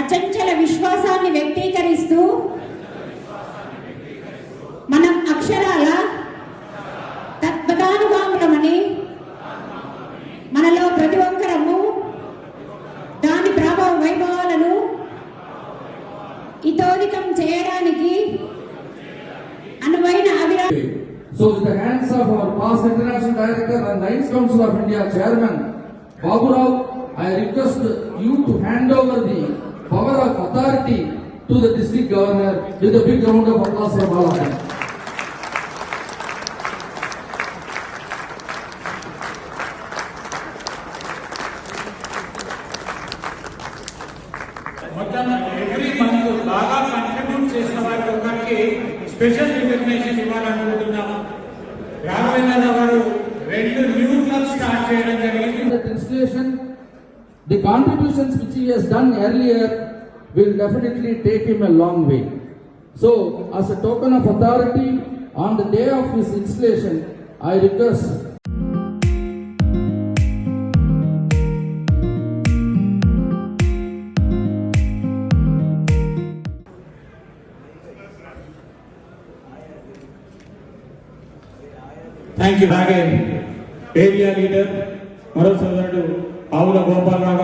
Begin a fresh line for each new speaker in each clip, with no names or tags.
అచంచల విశ్వాసాన్ని వ్యక్తీకరిస్తూ మనం అక్షరాల తద్వదానుగాములమని మనలో ప్రతి ఒక్కరము దాని ప్రభావ వైభవాలను ఇతోదికం చేయడానికి అనువైన అభిరా
So with the hands of our past international director and Lions Council of India chairman, Babu Rao, I request you to hand over the power of authority to the district governor with a big round of applause from all of them.
మొత్తం every month బాగా contribute చేసిన వారి ఒకరికి special recognition ఇవ్వాలనుకుంటున్నాము రాఘవేంద్ర గారు రెండు new club start చేయడం జరిగింది
That installation, the contributions which he has done earlier will definitely take him a long way. So, as a token of authority, on the day of his installation, I request
thank you అలాగే area leader మరో సోదరుడు ఆవుల గోపాలరావు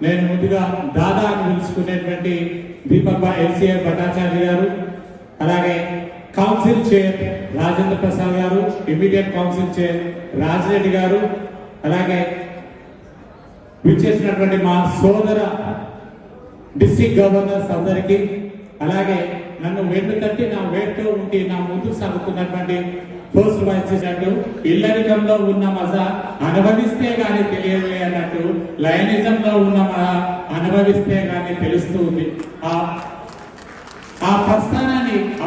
నేను ముందుగా దాదా అని పిలుచుకునేటువంటి దీపక్ ఎల్సీఐ భట్టాచార్య గారు అలాగే council chair Rajendra Prasad గారు ఇమీడియట్ కౌన్సిల్ చైర్ రాజిరెడ్డి గారు అలాగే విచ్చేసినటువంటి మా సోదర డిస్టిక్ గవర్నర్స్ అందరికీ అలాగే నన్ను వెన్ను తట్టి నా వేట్లో ఉండి నా ముందు సాగుతున్నటువంటి పోస్ట్ వైస్ ప్రెసిడెంట్ ఇల్లరికంలో ఉన్న మజ అనుభవిస్తే గానీ తెలియదులే అన్నట్టు లయనిజంలో ఉన్న మజ అనుభవిస్తే గానీ తెలుస్తూ ఉంది. ఆ ఆ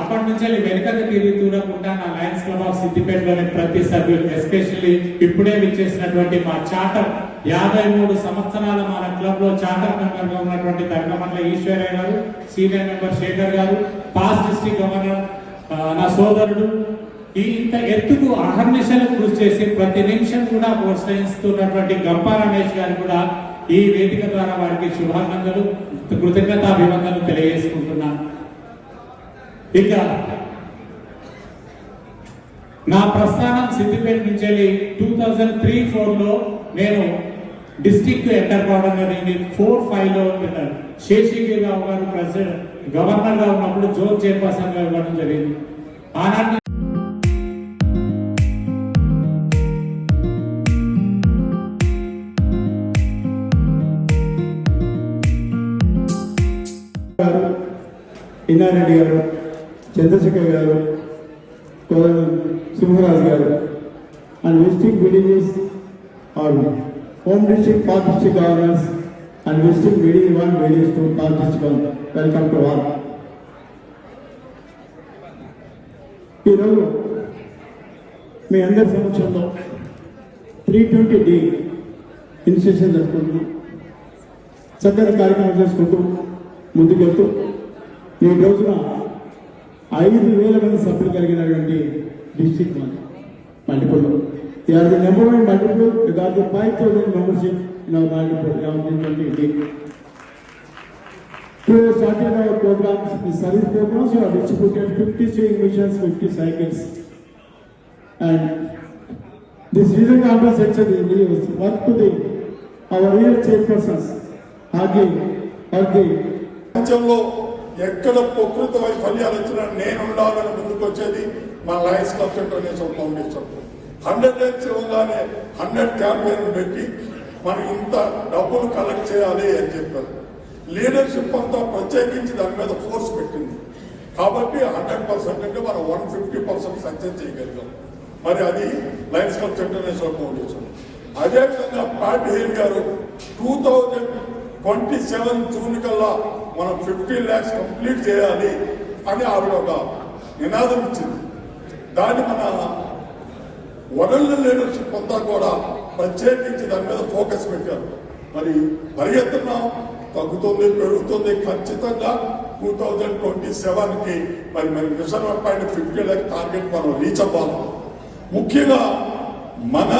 అప్పటి నుంచి వెనుకకు తిరిగి చూడకుండా నా లయన్స్ క్లబ్ ఆఫ్ సిద్దిపేటలోని ప్రతి సభ్యులు ఎస్పెషల్లీ ఇప్పుడే విచ్చేసినటువంటి మా చాటర్ యాభై మూడు సంవత్సరాల మన క్లబ్లో చాటర్ మెంబర్గా ఉన్నటువంటి దండమల్ల ఈశ్వరయ్య గారు సీనియర్ మెంబర్ శేఖర్ గారు పాస్ డిస్ట్రిక్ట్ గవర్నర్ నా సోదరుడు. ఈ ఇంత ఎత్తుకు అహర్నిశలు కృషి చేసి ప్రతి నిమిషం కూడా ప్రోత్సహిస్తున్నటువంటి గంపా రమేష్ గారు కూడా ఈ వేదిక ద్వారా వారికి శుభానందనలు కృతజ్ఞతాభివందనలు తెలియజేసుకుంటున్నాను. ఇక నా ప్రస్థానం సిద్దిపేట నుంచి వెళ్ళి టూ థౌజండ్ త్రీ ఫోర్లో నేను డిస్టిక్ ఎంటర్ కావడం జరిగింది ఫోర్ ఫైవ్లో శేషగిరి రావు గారు ప్రెసిడెంట్ గవర్నర్గా ఉన్నప్పుడు జోన్ చైర్పర్సన్గా ఇవ్వడం జరిగింది. ఆనాటి
ఇన్నారెడ్డి గారు Chandrasekhar garu Kodam Simharaju garu and visiting villages are home district past district governors and visiting village one village two past district welcome to all ఈరోజు మీ అందరి సమక్షంలో త్రీ ట్వంటీ డి ఇన్స్టిట్యూషన్ జరుపుకుంటూ చక్కని కార్యక్రమం చేసుకుంటూ ముందుకెళ్తూ ఈ రోజున ఐదు వేల మంది సభ్యులు కలిగినటువంటి డిస్ట్రిక్ట్ మన multiple are the number one multiple got the five thousand membership in our multiple To started our programs, the service programs, we have distributed 50 sewing machines, 50 cycles. And this reason conference actually is work to the, our real chairpersons, Hagi, Hagi,
ప్రపంచంలో ఎక్కడ ప్రకృతి వైఫల్యాలు వచ్చినా నేను ఉండాలని ముందుకు వచ్చేది మా Lions Club International foundation. Hundred days ఇవ్వగానే హండ్రెడ్ క్యాంపెయిన్ పెట్టి మనం ఇంత డబ్బులు కలెక్ట్ చేయాలి అని చెప్పారు. లీడర్షిప్ అంతా ప్రత్యేకించి దాని మీద ఫోర్స్ పెట్టింది. కాబట్టి హండ్రెడ్ పర్సెంట్ అంటే మనం వన్ ఫిఫ్టీ పర్సెంట్ సక్సెస్ చేయగలిగాం. మరి అది లయన్స్ క్లబ్ ఇంటర్నేషనల్ ఫౌండేషన్. అదేవిధంగా పార్టీ hair garu two thousand twenty seven June కల్లా మనం ఫిఫ్టీన్ ల్యాక్స్ కంప్లీట్ చేయాలి అని ఆవిడ ఒక నినాదం ఇచ్చింది. దాన్ని మన వరల్డ్ లీడర్షిప్ అంతా కూడా ప్రత్యేకించి దాని మీద ఫోకస్ పెట్టారు. మరి పరిగెత్తున్నాం తగ్గుతుంది పెరుగుతుంది. ఖచ్చితంగా టూ థౌజండ్ ట్వంటీ సెవెన్కి మరి మరి mission point fifty lakh target మనం రీచ్ అవ్వాలి. ముఖ్యంగా మన